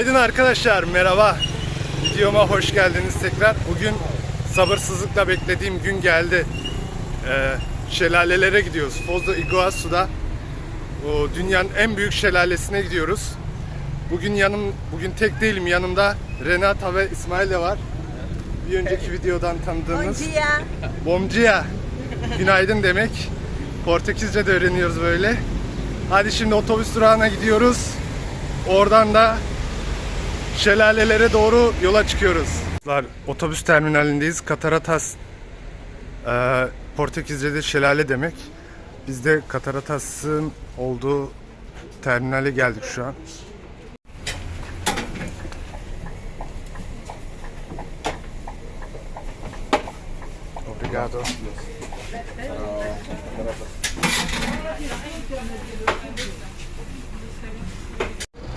Günaydın arkadaşlar, merhaba. Videoma hoş geldiniz tekrar. Bugün sabırsızlıkla beklediğim gün geldi. Ee, şelalelere gidiyoruz. Foz do Iguaçu'da o dünyanın en büyük şelalesine gidiyoruz. Bugün yanım, bugün tek değilim. Yanımda Renata ve İsmail de var. Bir önceki videodan Bom tanıdığımız dia. Bom dia. Günaydın demek. Portekizce de öğreniyoruz böyle. Hadi şimdi otobüs durağına gidiyoruz. Oradan da şelalelere doğru yola çıkıyoruz. Otobüs terminalindeyiz. Kataratas e, Portekizce'de şelale demek. Biz de Kataratas'ın olduğu terminale geldik şu an. Obrigado.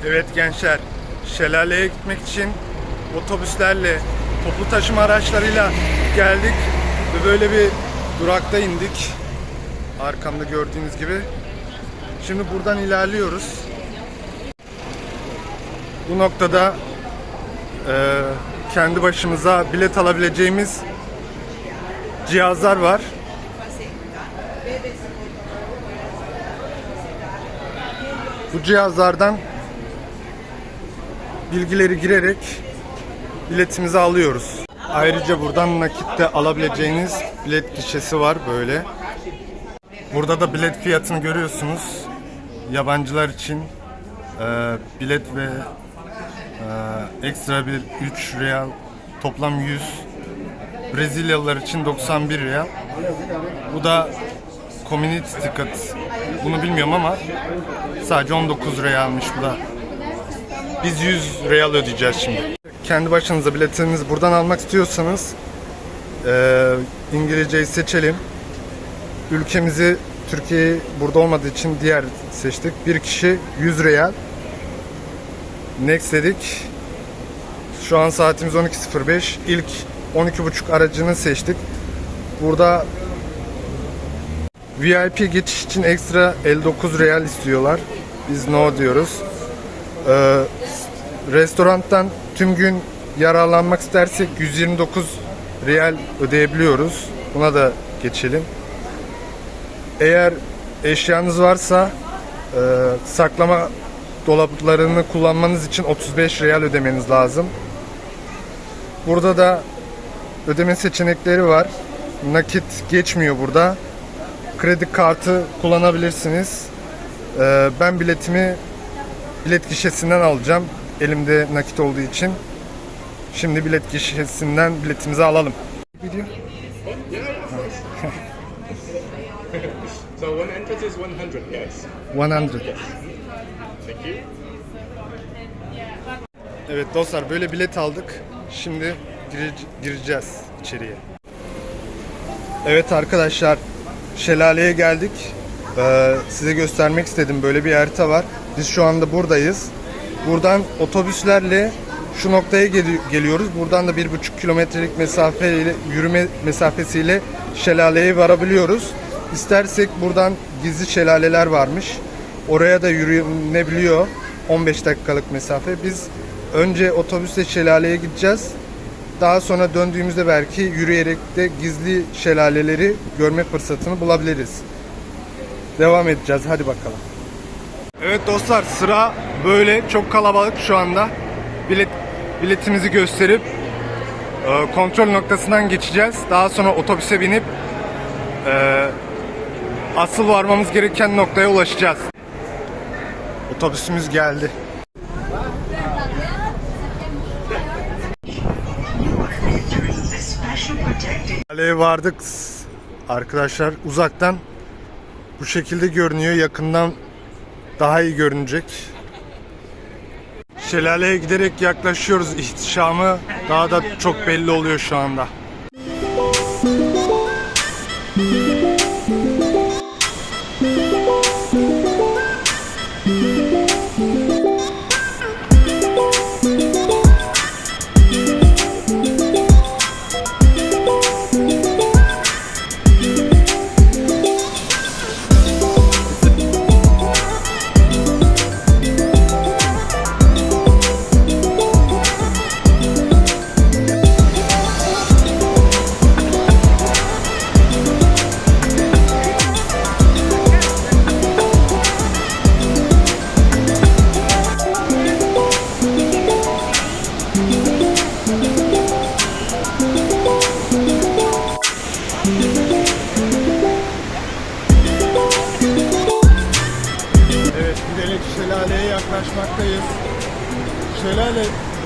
Evet gençler, şelaleye gitmek için otobüslerle, toplu taşıma araçlarıyla geldik ve böyle bir durakta indik. Arkamda gördüğünüz gibi. Şimdi buradan ilerliyoruz. Bu noktada e, kendi başımıza bilet alabileceğimiz cihazlar var. Bu cihazlardan bilgileri girerek biletimizi alıyoruz. Ayrıca buradan nakitte alabileceğiniz bilet gişesi var böyle. Burada da bilet fiyatını görüyorsunuz. Yabancılar için e, bilet ve e, ekstra bir 3 real toplam 100 Brezilyalılar için 91 real. Bu da community ticket. Bunu bilmiyorum ama sadece 19 realmiş bu da. Biz 100 real ödeyeceğiz şimdi. Kendi başınıza biletinizi buradan almak istiyorsanız eee İngilizceyi seçelim. Ülkemizi Türkiye burada olmadığı için diğer seçtik. Bir kişi 100 real. Next dedik. Şu an saatimiz 12.05. İlk 12.30 aracını seçtik. Burada VIP geçiş için ekstra 59 real istiyorlar. Biz no diyoruz. Ee, restorantan tüm gün yararlanmak istersek 129 real ödeyebiliyoruz. Buna da geçelim. Eğer eşyanız varsa e, saklama dolaplarını kullanmanız için 35 real ödemeniz lazım. Burada da ödeme seçenekleri var. Nakit geçmiyor burada. Kredi kartı kullanabilirsiniz. Ee, ben biletimi bilet gişesinden alacağım. Elimde nakit olduğu için. Şimdi bilet gişesinden biletimizi alalım. Video. So one entrance is 100, yes. 100. Thank you. Evet dostlar böyle bilet aldık. Şimdi gire- gireceğiz içeriye. Evet arkadaşlar şelaleye geldik. Ee, size göstermek istedim böyle bir harita var. Biz şu anda buradayız. Buradan otobüslerle şu noktaya gel- geliyoruz. Buradan da bir buçuk kilometrelik mesafeyle yürüme mesafesiyle şelaleye varabiliyoruz. İstersek buradan gizli şelaleler varmış. Oraya da yürünebiliyor. 15 dakikalık mesafe. Biz önce otobüsle şelaleye gideceğiz. Daha sonra döndüğümüzde belki yürüyerek de gizli şelaleleri görme fırsatını bulabiliriz. Devam edeceğiz. Hadi bakalım. Evet dostlar sıra böyle çok kalabalık şu anda. Bilet biletimizi gösterip e, kontrol noktasından geçeceğiz. Daha sonra otobüse binip e, asıl varmamız gereken noktaya ulaşacağız. Otobüsümüz geldi. Kaleye vardık arkadaşlar uzaktan bu şekilde görünüyor yakından daha iyi görünecek. Şelaleye giderek yaklaşıyoruz ihtişamı daha da çok belli oluyor şu anda.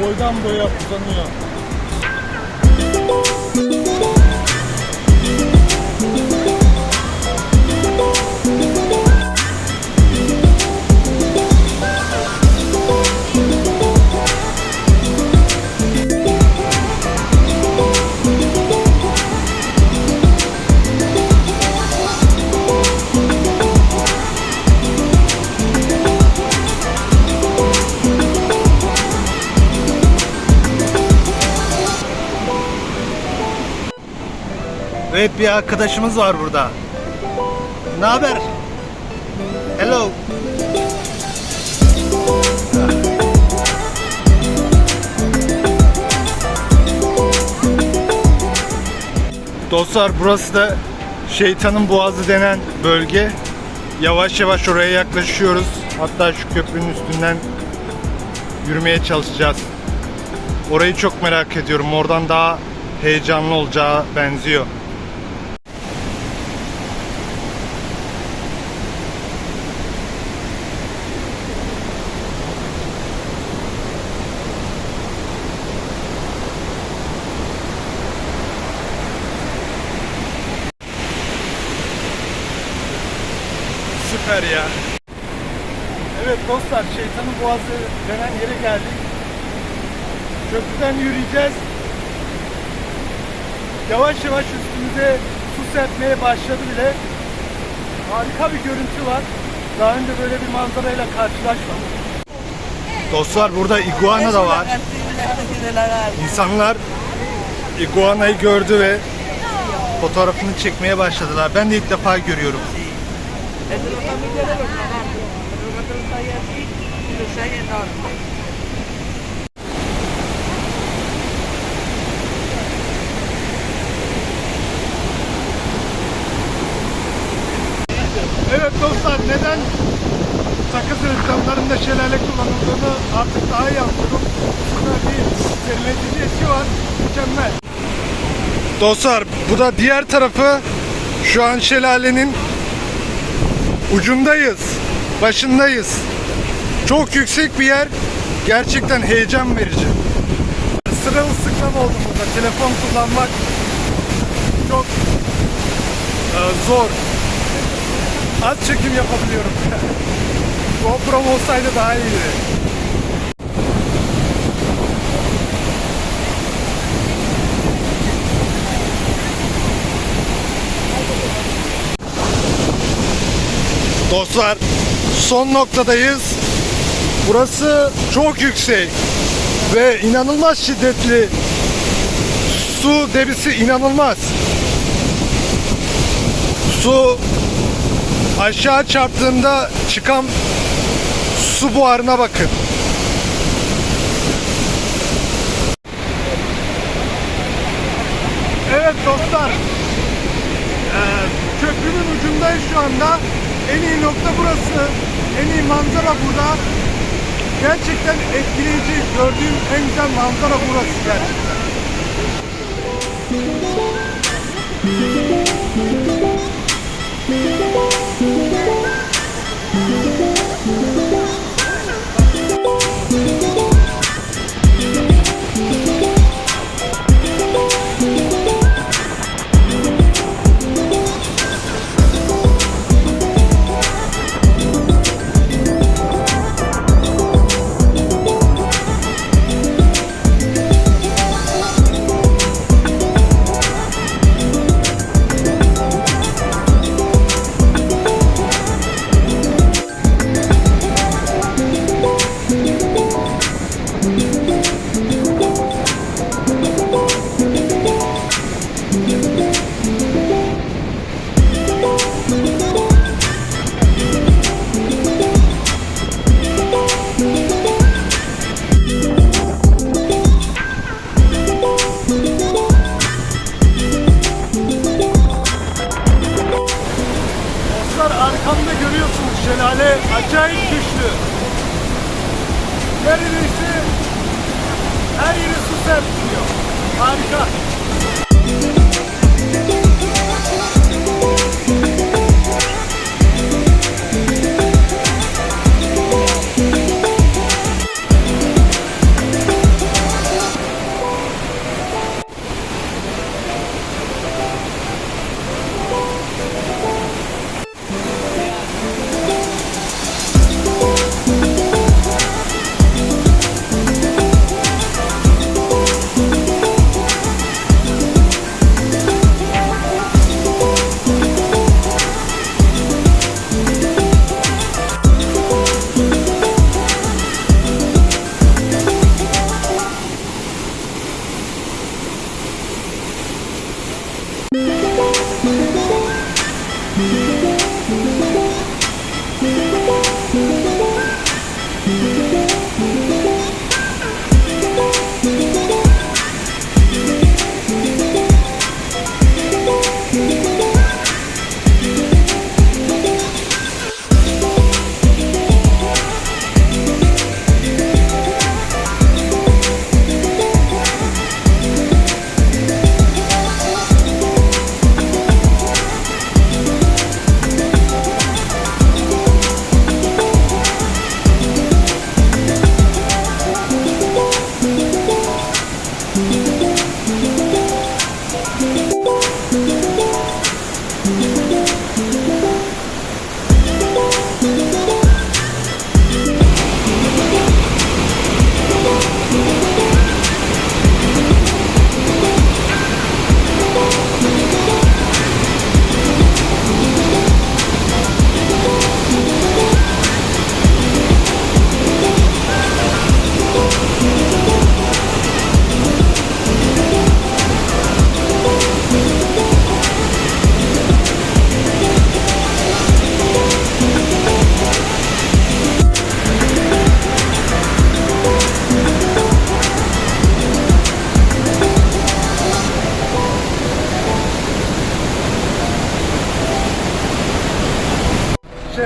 Boydan boya uzanıyor. Arkadaşımız var burada. Ne haber? Hello. Dostlar burası da şeytanın boğazı denen bölge. Yavaş yavaş oraya yaklaşıyoruz. Hatta şu köprünün üstünden yürümeye çalışacağız. Orayı çok merak ediyorum. Oradan daha heyecanlı olacağı benziyor. Süper ya. Evet dostlar şeytanın boğazı denen yere geldik. Köprüden yürüyeceğiz. Yavaş yavaş üstümüze su serpmeye başladı bile. Harika bir görüntü var. Daha önce böyle bir manzarayla karşılaşmadım. Dostlar burada iguana da var. İnsanlar iguanayı gördü ve fotoğrafını çekmeye başladılar. Ben de ilk defa görüyorum. Los hay enormes. Evet dostlar neden sakız reklamlarında şelale kullanıldığını artık daha iyi anlıyorum. Burada bir serinletici var. Mükemmel. Dostlar bu da diğer tarafı. Şu an şelalenin ucundayız. Başındayız. Çok yüksek bir yer. Gerçekten heyecan verici. Sırılsıklam oldum burada. Telefon kullanmak çok e, zor. Az çekim yapabiliyorum. GoPro olsaydı daha iyiydi. Dostlar son noktadayız. Burası çok yüksek ve inanılmaz şiddetli. Su debisi inanılmaz. Su aşağı çarptığında çıkan su buharına bakın. Evet dostlar. Ee, köprünün ucundayız şu anda. En iyi nokta burası. En iyi manzara burada. Gerçekten etkileyici. Gördüğüm en güzel manzara burası gerçekten.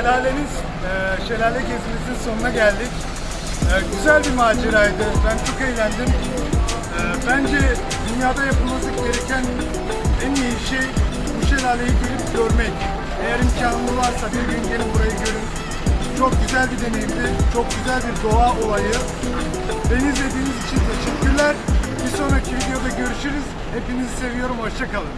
Deniz e, şelale gezimizin sonuna geldik. E, güzel bir maceraydı. Ben çok eğlendim. E, bence dünyada yapılması gereken en iyi şey bu şelaleyi gelip görmek. Eğer imkanı varsa bir gün gelin burayı görün. Çok güzel bir deneyimdi. Çok güzel bir doğa olayı. Beni izlediğiniz için teşekkürler. Bir sonraki videoda görüşürüz. Hepinizi seviyorum. Hoşçakalın.